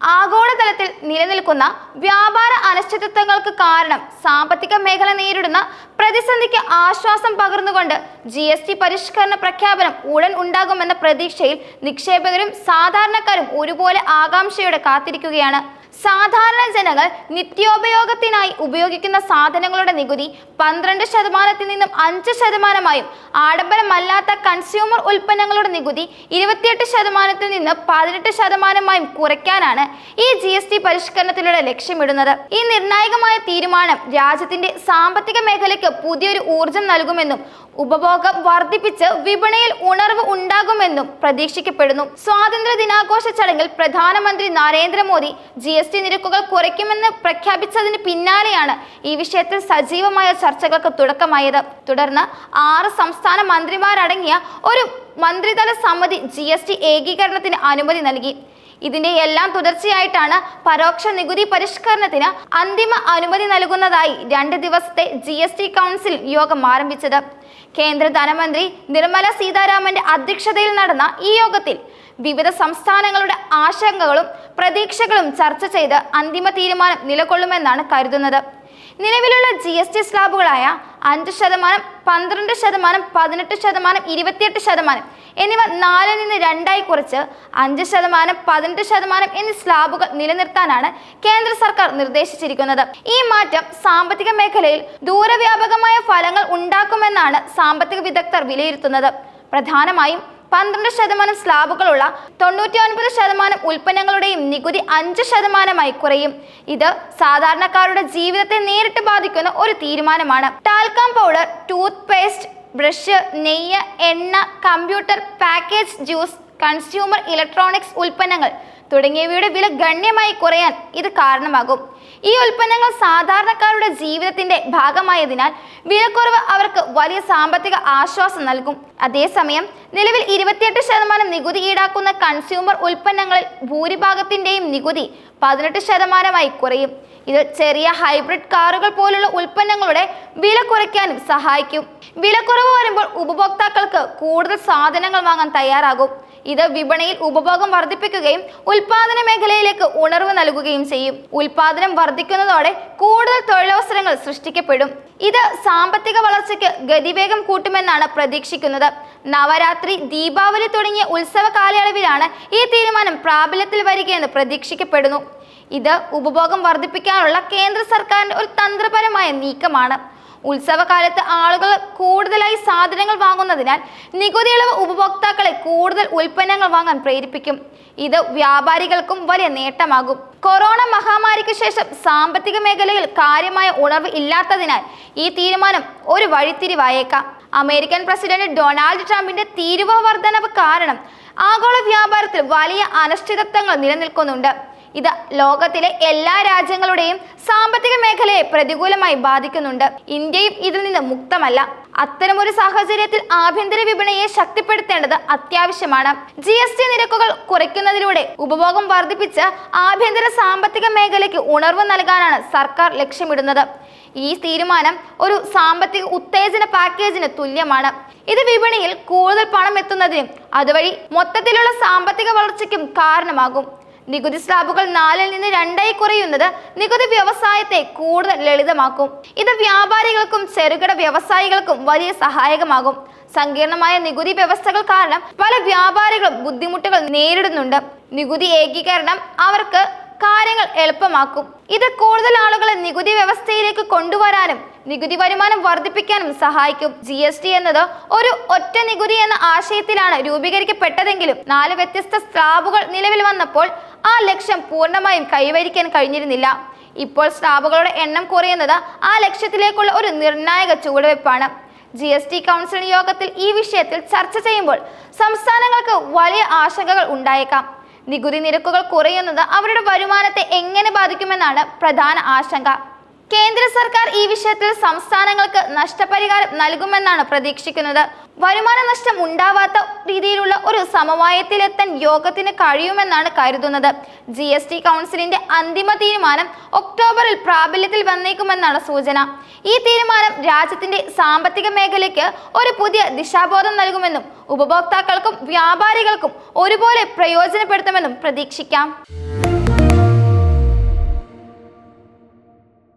ആഗോളതലത്തിൽ നിലനിൽക്കുന്ന വ്യാപാര അനിശ്ചിതത്വങ്ങൾക്ക് കാരണം സാമ്പത്തിക മേഖല നേരിടുന്ന പ്രതിസന്ധിക്ക് ആശ്വാസം പകർന്നുകൊണ്ട് ജി എസ് ടി പരിഷ്കരണ പ്രഖ്യാപനം ഉടൻ ഉണ്ടാകുമെന്ന പ്രതീക്ഷയിൽ നിക്ഷേപകരും സാധാരണക്കാരും ഒരുപോലെ ആകാംക്ഷയോടെ കാത്തിരിക്കുകയാണ്. സാധാരണ ജനങ്ങൾ നിത്യോപയോഗത്തിനായി ഉപയോഗിക്കുന്ന സാധനങ്ങളുടെ നികുതി പന്ത്രണ്ട് ശതമാനത്തിൽ നിന്നും അഞ്ച് ശതമാനമായും ആഡംബരമല്ലാത്ത കൺസ്യൂമർ ഉൽപ്പന്നങ്ങളുടെ നികുതി ഇരുപത്തിയെട്ട് ശതമാനത്തിൽ നിന്ന് പതിനെട്ട് ശതമാനമായും കുറയ്ക്കാനാണ് ഈ ജി എസ് ടി പരിഷ്കരണത്തിലൂടെ ലക്ഷ്യമിടുന്നത്. ഈ നിർണായകമായ തീരുമാനം രാജ്യത്തിന്റെ സാമ്പത്തിക മേഖലയ്ക്ക് പുതിയൊരു ഊർജം നൽകുമെന്നും ഉപഭോഗം വർദ്ധിപ്പിച്ച് വിപണിയിൽ ഉണർവ് ഉണ്ടാകുമെന്നും പ്രതീക്ഷിക്കപ്പെടുന്നു. സ്വാതന്ത്ര്യ ദിനാഘോഷ ചടങ്ങിൽ പ്രധാനമന്ത്രി നരേന്ദ്രമോദി ജി എസ് ടി നിരക്കുകൾ കുറയ്ക്കുമെന്ന് പ്രഖ്യാപിച്ചതിന് പിന്നാലെയാണ് ഈ വിഷയത്തിൽ സജീവമായ ചർച്ചകൾക്ക് തുടക്കമായത്. തുടർന്ന് ആറ് സംസ്ഥാന മന്ത്രിമാരടങ്ങിയ ഒരു മന്ത്രിതല സമിതി ജി എസ് ടി ഏകീകരണത്തിന് അനുമതി നൽകി. ഇതിന്റെ എല്ലാം തുടർച്ചയായിട്ടാണ് പരോക്ഷ നികുതി പരിഷ്കരണത്തിന് അന്തിമ അനുമതി നൽകുന്നതായി രണ്ട് ദിവസത്തെ ജി എസ് ടി കൗൺസിൽ യോഗം ആരംഭിച്ചത്. കേന്ദ്ര ധനമന്ത്രി നിർമ്മല സീതാരാമന്റെ അധ്യക്ഷതയിൽ നടന്ന ഈ യോഗത്തിൽ വിവിധ സംസ്ഥാനങ്ങളുടെ ആശങ്കകളും പ്രതീക്ഷകളും ചർച്ച ചെയ്ത് അന്തിമ തീരുമാനം നിലകൊള്ളുമെന്നാണ് കരുതുന്നത്. നിലവിലുള്ള ജി എസ് ടി സ്ലാബുകളായ അഞ്ച് ശതമാനം പന്ത്രണ്ട് ശതമാനം പതിനെട്ട് ശതമാനം ഇരുപത്തിയെട്ട് ശതമാനം എന്നിവ നാലിൽ നിന്ന് രണ്ടായി കുറച്ച് അഞ്ച് ശതമാനം പതിനെട്ട് ശതമാനം എന്നീ സ്ലാബുകൾ നിലനിർത്താനാണ് കേന്ദ്ര സർക്കാർ നിർദ്ദേശിച്ചിരിക്കുന്നത്. ഈ മാറ്റം സാമ്പത്തിക മേഖലയിൽ ദൂരവ്യാപകമായ ഫലങ്ങൾ ഉണ്ടാക്കുമെന്നാണ് സാമ്പത്തിക വിദഗ്ധർ വിലയിരുത്തുന്നത്. പ്രധാനമായും പന്ത്രണ്ട് ശതമാനം സ്ലാബുകളുള്ള തൊണ്ണൂറ്റി ഒൻപത് ശതമാനം ഉൽപ്പന്നങ്ങളുടെയും നികുതി അഞ്ച് ശതമാനമായി കുറയും. ഇത് സാധാരണക്കാരുടെ ജീവിതത്തെ നേരിട്ട് ബാധിക്കുന്ന ഒരു തീരുമാനമാണ്. Talcum powder tooth paste brush നെയ്യ് എണ്ണ computer package juice consumer electronics ഉൽപ്പന്നങ്ങൾ തുടങ്ങിയവയുടെ വില ഗണ്യമായി കുറയാൻ ഇത് കാരണമാകും. ഈ ഉൽപ്പന്നങ്ങൾ സാധാരണക്കാരുടെ ജീവിതത്തിന്റെ ഭാഗമായതിനാൽ വിലക്കുറവ് അവർക്ക് വലിയ സാമ്പത്തിക ആശ്വാസം നൽകും. അതേസമയം നിലവിൽ ഇരുപത്തിയെട്ട് ശതമാനം നികുതി ഈടാക്കുന്ന കൺസ്യൂമർ ഉൽപ്പന്നങ്ങളിൽ ഭൂരിഭാഗത്തിന്റെയും നികുതി പതിനെട്ട് ശതമാനമായി കുറയും. ഇത് ചെറിയ ഹൈബ്രിഡ് കാറുകൾ പോലുള്ള ഉൽപ്പന്നങ്ങളുടെ വില കുറയ്ക്കാനും സഹായിക്കും. വിലക്കുറവ് വരുമ്പോൾ ഉപഭോക്താക്കൾക്ക് കൂടുതൽ സാധനങ്ങൾ വാങ്ങാൻ തയ്യാറാകും. ഇത് വിപണിയിൽ ഉപഭോഗം വർദ്ധിപ്പിക്കുകയും ഉൽപാദന മേഖലയിലേക്ക് ഉണർവ് നൽകുകയും ചെയ്യും. ഉൽപാദനം വർദ്ധിക്കുന്നതോടെ കൂടുതൽ തൊഴിലവസരങ്ങൾ സൃഷ്ടിക്കപ്പെടും. ഇത് സാമ്പത്തിക വളർച്ചയ്ക്ക് ഗതിവേഗം കൂട്ടുമെന്നാണ് പ്രതീക്ഷിക്കുന്നത്. നവരാത്രി ദീപാവലി തുടങ്ങിയ ഉത്സവ കാലയളവിലാണ് ഈ തീരുമാനം പ്രാബല്യത്തിൽ വരികയെന്ന് പ്രതീക്ഷിക്കപ്പെടുന്നു. ഇത് ഉപഭോഗം വർദ്ധിപ്പിക്കാനുള്ള കേന്ദ്ര സർക്കാരിന്റെ ഒരു തന്ത്രപരമായ നീക്കമാണ്. ഉത്സവകാലത്ത് ആളുകൾ കൂടുതലായി സാധനങ്ങൾ വാങ്ങുന്നതിനാൽ നികുതി ഇളവ് ഉപഭോക്താക്കളെ കൂടുതൽ ഉൽപ്പന്നങ്ങൾ വാങ്ങാൻ പ്രേരിപ്പിക്കും. ഇത് വ്യാപാരികൾക്കും വലിയ നേട്ടമാകും. കൊറോണ മഹാമാരിക്ക് ശേഷം സാമ്പത്തിക മേഖലയിൽ കാര്യമായ ഉണർവ് ഇല്ലാത്തതിനാൽ ഈ തീരുമാനം ഒരു വഴിത്തിരിവായേക്കാം. അമേരിക്കൻ പ്രസിഡന്റ് ഡൊണാൾഡ് ട്രംപിന്റെ തീരുവ വർധനവ് കാരണം ആഗോള വ്യാപാരത്തിൽ വലിയ അനിശ്ചിതത്വങ്ങൾ നിലനിൽക്കുന്നുണ്ട്. ഇത് ലോകത്തിലെ എല്ലാ രാജ്യങ്ങളുടെയും സാമ്പത്തിക മേഖലയെ പ്രതികൂലമായി ബാധിക്കുന്നുണ്ട്. ഇന്ത്യയും ഇതിൽ നിന്ന് മുക്തമല്ല. അത്തരമൊരു സാഹചര്യത്തിൽ ആഭ്യന്തര വിപണിയെ ശക്തിപ്പെടുത്തേണ്ടത് അത്യാവശ്യമാണ്. ജി എസ് ടി നിരക്കുകൾ കുറയ്ക്കുന്നതിലൂടെ ഉപഭോഗം വർദ്ധിപ്പിച്ച് ആഭ്യന്തര സാമ്പത്തിക മേഖലയ്ക്ക് ഉണർവ് നൽകാനാണ് സർക്കാർ ലക്ഷ്യമിടുന്നത്. ഈ തീരുമാനം ഒരു സാമ്പത്തിക ഉത്തേജന പാക്കേജിന് തുല്യമാണ്. ഇത് വിപണിയിൽ കൂടുതൽ പണം എത്തുന്നതിനും അതുവഴി മൊത്തത്തിലുള്ള സാമ്പത്തിക വളർച്ചയ്ക്കും കാരണമാകും. നികുതി സ്ലാബുകൾ നാലിൽ നിന്ന് രണ്ടായി കുറയുന്നത് നികുതി വ്യവസായത്തെ കൂടുതൽ ലളിതമാക്കും. ഇത് വ്യാപാരികൾക്കും ചെറുകിട വ്യവസായികൾക്കും വലിയ സഹായകമാകും. സങ്കീർണമായ നികുതി വ്യവസ്ഥകൾ കാരണം പല വ്യാപാരികളും ബുദ്ധിമുട്ടുകൾ നേരിടുന്നുണ്ട്. നികുതി ഏകീകരണം അവർക്ക് കാര്യങ്ങൾ എളുപ്പമാക്കും. ഇത് കൂടുതൽ ആളുകളെ നികുതി വ്യവസ്ഥയിലേക്ക് കൊണ്ടുവരാനും നികുതി വരുമാനം വർദ്ധിപ്പിക്കാനും സഹായിക്കും. ജി എസ് ടി എന്നത് ഒരു ഒറ്റ നികുതി എന്ന ആശയത്തിലാണ് രൂപീകരിക്കപ്പെട്ടതെങ്കിലും നാല് വ്യത്യസ്ത സ്ലാബുകൾ നിലവിൽ വന്നപ്പോൾ ആ ലക്ഷ്യം പൂർണമായും കൈവരിക്കാൻ കഴിഞ്ഞിരുന്നില്ല. ഇപ്പോൾ സ്ലാബുകളുടെ എണ്ണം കുറയുന്നത് ആ ലക്ഷ്യത്തിലേക്കുള്ള ഒരു നിർണായക ചുവടുവയ്പ്പാണ്. ജി എസ് ടി കൗൺസിൽ യോഗത്തിൽ ഈ വിഷയത്തിൽ ചർച്ച ചെയ്യുമ്പോൾ സംസ്ഥാനങ്ങൾക്ക് വലിയ ആശങ്കകൾ ഉണ്ടായേക്കാം. നികുതി നിരക്കുകൾ കുറയുന്നത് അവരുടെ വരുമാനത്തെ എങ്ങനെ ബാധിക്കുമെന്നാണ് പ്രധാന ആശങ്ക. കേന്ദ്ര സർക്കാർ ഈ വിഷയത്തിൽ സംസ്ഥാനങ്ങൾക്ക് നഷ്ടപരിഹാരം നൽകുമെന്നാണ് പ്രതീക്ഷിക്കുന്നത്. വരുമാന നഷ്ടം ഉണ്ടാവാത്ത രീതിയിലുള്ള ഒരു സമവായത്തിലെത്താൻ യോഗത്തിന് കഴിയുമെന്നാണ് കരുതുന്നത്. ജി എസ് ടി കൗൺസിലിന്റെ അന്തിമ തീരുമാനം ഒക്ടോബറിൽ പ്രാബല്യത്തിൽ വന്നേക്കുമെന്നാണ് സൂചന. ഈ തീരുമാനം രാജ്യത്തിന്റെ സാമ്പത്തിക മേഖലയ്ക്ക് ഒരു പുതിയ ദിശാബോധം നൽകുമെന്നും ഉപഭോക്താക്കൾക്കും വ്യാപാരികൾക്കും ഒരുപോലെ പ്രയോജനപ്പെടുത്തുമെന്നും പ്രതീക്ഷിക്കാം.